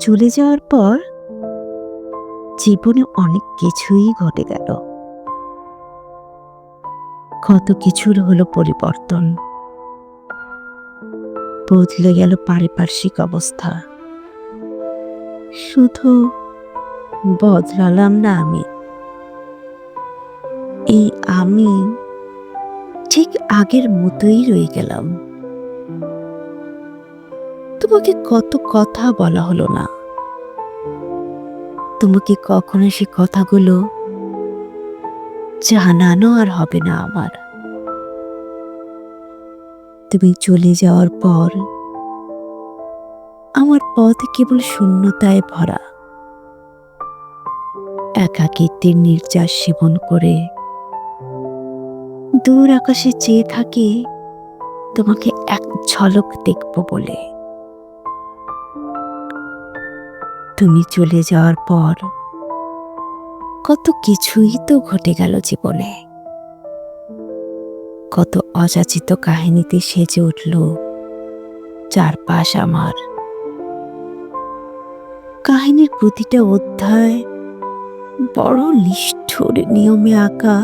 চলে যাওয়ার পর জীবনে অনেক কিছুই ঘটে গেল। কত কিছুর হলো পরিবর্তন। বদলে গেল পারিপার্শ্বিক অবস্থা। শুধু বদলালাম না আমি। এই আমি ঠিক আগের মতোই রয়ে গেলাম। তোমাকে কত কথা বলা হলো না। তোমাকে কখনো সে কথাগুলো জানানো আর হবে না আমার। তুমি চলে যাওয়ার পর আমার পথ কেবল শূন্যতায় ভরা। একাকিত্বের নির্যাস সেবন করে দূর আকাশে চেয়ে থাকি তোমাকে এক ঝলক দেখব বলে। তুমি চলে যাওয়ার পর কত কিছুই তো ঘটে গেল জীবনে। কত অযাচিত কাহিনীতে সেজে উঠল চারপাশ আমার। কাহিনীর প্রতিটা অধ্যায় বড় নিষ্ঠুর নিয়মে আঁকা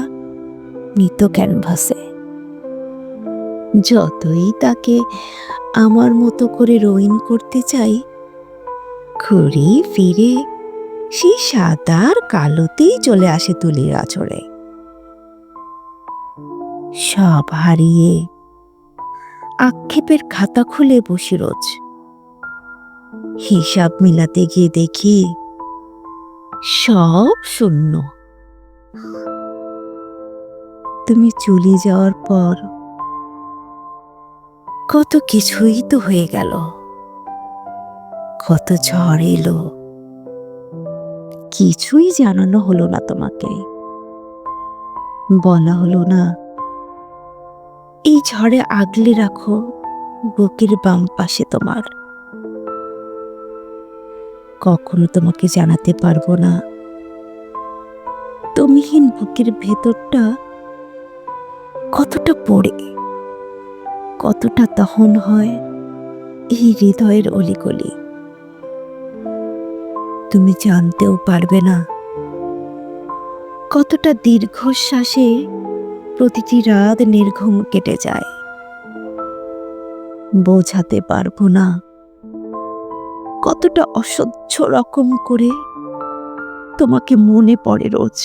মৃত ক্যানভাসে। যতই তাকে আমার মতো করে রঙিন করতে চাই ঘুরে ফিরে সেই সাদার কালোতেই চলে আসে তুলির আচরে সব হারিয়ে আক্ষেপের খাতা খুলে বসি রোজ। হিসাব মিলাতে গিয়ে দেখি সব শূন্য। তুমি চলে যাওয়ার পর কত কিছুই তো হয়ে গেল। কত ঝড় এলো। কিছুই জানানো হলো না তোমাকে। বলা হলো না, এই ঝড়ে আগলে রাখো বুকের বাম পাশে তোমার। কখনো তোমাকে জানাতে পারব না। তুমিহীন বুকের ভেতরটা কতটা পড়ে, কতটা দহন হয়, এই হৃদয়ের অলিগলি। তুমি জানতেও পারবে না। কতটা দীর্ঘশ্বাসে প্রতিটি রাত নির্ঘুম কেটে যায়। বোঝাতে পারব না কতটা অসহ্য রকম করে তোমাকে মনে পড়ে রোজ।